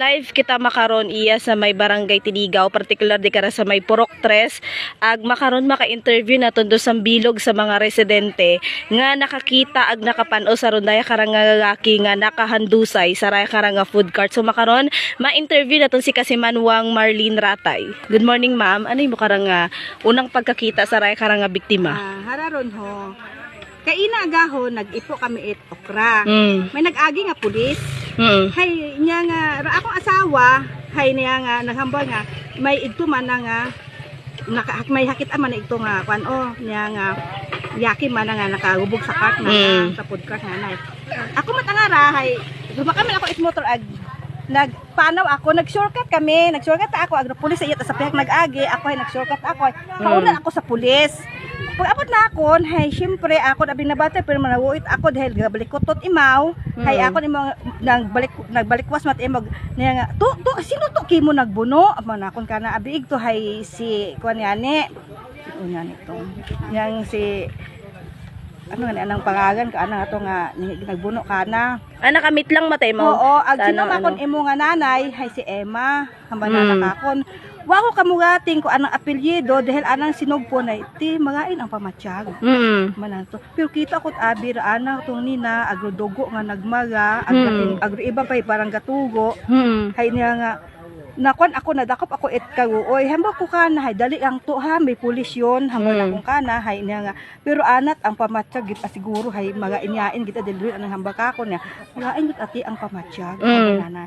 live kita makaron iya sa may barangay Tiligaw, particular di kara sa may Purok 3, ag makaron maka-interview na tundo sa bilog sa mga residente nga nakakita ag nakapano sa rundaya karang nga lalaki nga nakahandusay sa raya karang nga food cart. So makaron ma-interview na si Kasimanwang Marlene Ratay. Good morning ma'am. Ano yung karang nga unang pagkakita sa raya karang nga biktima? Ah, hararon ho. Kaina agaho nag-ipo kami it okra. Mm. May nag-agi nga pulis. Mm. Hay niya nga ra akong asawa, hay niya nga naghambal nga may igto man na nga naka, may hakit man na igto nga kwan oh niya nga yaki man na nga nakahubog sa cart na Mm. sa food cart nga nay. Ako matangara hay sumakami ako is motor ag nagpanaw ako, nag-shortcut kami, nag-shortcut ako, ag pulis sa iya, sa pihak nag-agi, ako ay nag-shortcut ako, ay kaunan ako sa pulis. Pag abot na ako, hay, syempre, ako na binabata, pero manawuit ako dahil gabalikotot imaw, hay Mm. ako ni mga nagbalik nagbalikwas mat niya nga to to sino to kimo nagbuno man akon kana abiig to hay si kuan yani unya nito yang si ano nga anang pangalan ka anang ato nga nagbuno kana Ah, nakamit lang matay mo. Oo, ag sino ano, ano? imo nga nanay hay si Emma, hamba Mm. na nakakon. Wa ko kamugating ko anang apelyido dahil anang sinugpo na iti magain ang pamatsyag. Mm. Manan to. Pero kita ko abi ra anang tong nina agro dugo nga nagmaga, ag Mm. agro iba pa parang gatugo. Mm. Hay niya nga nakon ako nadakop ako et kaguoy hamba ko kana hay dali ang to ha? May pulis yun. Hamba Mm. kung kana hay niya nga. Pero anat ang pamatsyag git siguro hay mga inyain kita dili anang hamba ka ko niya. Magain git ati ang pamatsyag Mm. na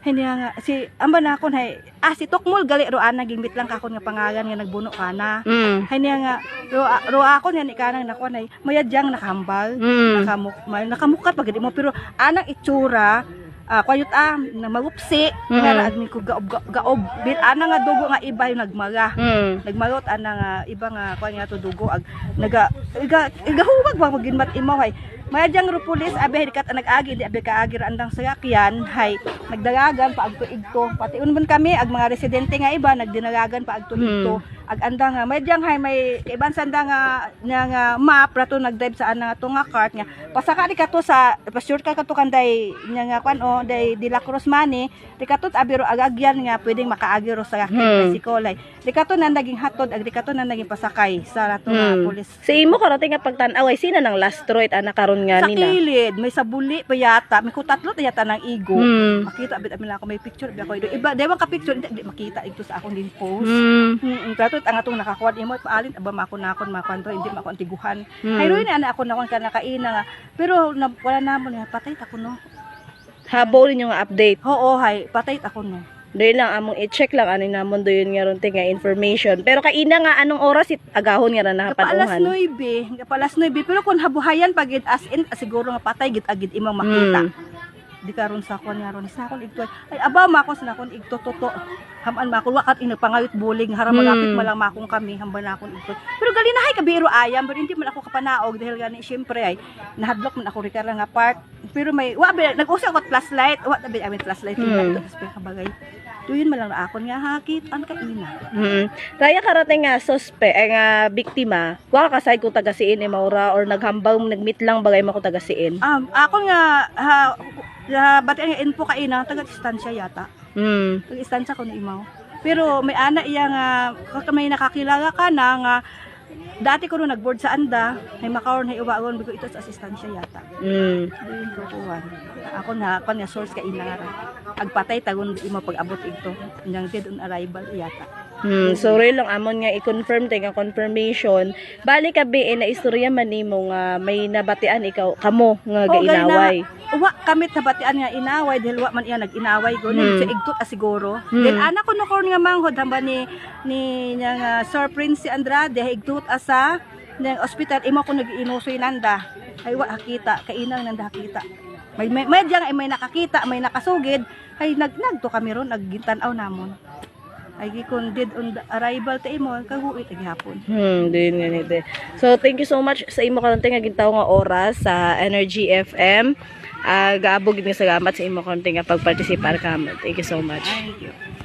hay niya nga si amba na kon hay ah si Tokmol gali ro ana gimbit lang kakon nga pangalan nga nagbuno kana Mm. hay niya nga ro, ro ako niya ni kanang nakon hay mayadyang nakahambal Mm. nakamuk may nakamukat pagdi mo. Pero anang itsura ah kwayot ah na magupsi. Mm. nga agni ko gaob ga- gaob. Bil ana nga dugo nga iba yung nagmaga Mm. nagmagot ana nga iba nga kwan nga to dugo. Ag naga iga igahuwag ba maginmat imaw hay Mayadjang ro pulis abi kat nag-agi di abi kaagi ra andang sakyan hay nagdagagan pa agto igto. Pati unman kami ag mga residente nga iba nagdinagagan pa agto Hmm. ag andang nga mayadjang hay may iban sanda nga nga, nga map rato nagdrive sa ana nga to nga cart nga. Pasaka di kato sa pasure ka kato kanday nga nga kwan o day De La Cruz mani. Di kato abi ro agagyan nga pwedeng makaagi ro sa Hmm. tricycle di kato na naging hatod ag di kato na naging pasakay sa rato nga Mm. pulis. Sa imo karating nga pagtan-aw ay sino nang last roid ana karon nga sa nina. kilid, may sabuli pa yata, may kutatlo na yata ng igo. Mm. Makita bit amin ako may picture bi ako ido. Iba dewa ka picture hindi, hindi makita ito sa akong din post. Mm. Mm, Kato ang atong nakakuha imo paalin aba mako nakon makwanto hindi mako antiguhan. Mm. Ay roy na ana ako nakon ka nakaina nga. Pero na, wala na mo na patay ako no. Habol ninyo nga update. Oo hay, patay ako no. Dili lang among i-check lang ano namon do yun nga ron nga information. Pero kaina nga anong oras it agahon nga na Kapalas nakapanuhan. 9, kapalas 9 pero kung habuhayan pag as in siguro nga patay gid agid imong makita. Mm. di karon sa kon nga ron sa kon igto ay aba ma ko sa kon igto toto haman ma ko wakat ina pangayot bulig haram Hmm. magapit malang makong kami hamba na akong igto pero gali na hay kabiro ayam pero hindi man ako kapanaog dahil gani syempre ay nahadlok man ako rikara nga part pero may wa nag-usa ko flashlight wa tabi amin flashlight Hmm. mm. ito sa kabagay tuyon man lang na akon nga hakit an ka ina Mm. Raya karating nga suspe ay nga biktima. Wa ka kasay ko taga siin ni Maura or naghambal nagmeet lang bagay mo ko taga siin. um ako nga ha, ha bati ang info ka ina taga distansya yata Mm. Nag-istansya ko na imaw. Pero may ana iya nga, kaka may nakakilala ka na nga, dati ko nung nag-board sa anda, may makaon, may uwagon, bigo ito sa asistansya yata. Mm. Ako na, ako nga source ka inara. Agpatay, tagon di mo pag-abot ito. Hanggang dead on arrival yata. Hmm, so real lang amon nga i-confirm tay nga confirmation. Bali ka bi na istorya man nimo nga may nabatian ikaw kamo nga Oh, na. gainaway. Uwa kamit na batian nga inaway, dahil wa man iya nag-inaway ko. Hmm. Sa igtot a siguro. Hmm. Then anak ko no korn nga manghod, hamba ni, ni nga Sir Prince si Andrade, igtot asa, ng ospital, imo ko nag-inusoy nanda. Ay wa hakita, kainang nanda hakita. May may may diyan ay may nakakita, may nakasugid, ay nag nagto kami ron naggintan-aw namon. Ay gikon on the arrival ta imo kaguit gihapon. Hmm, din nga nito. So thank you so much sa imo kanang nga gintaw nga oras sa Energy FM. Ah, gaabog nga salamat sa imo nga pagpartisipar kamo. Thank you so much. Thank you.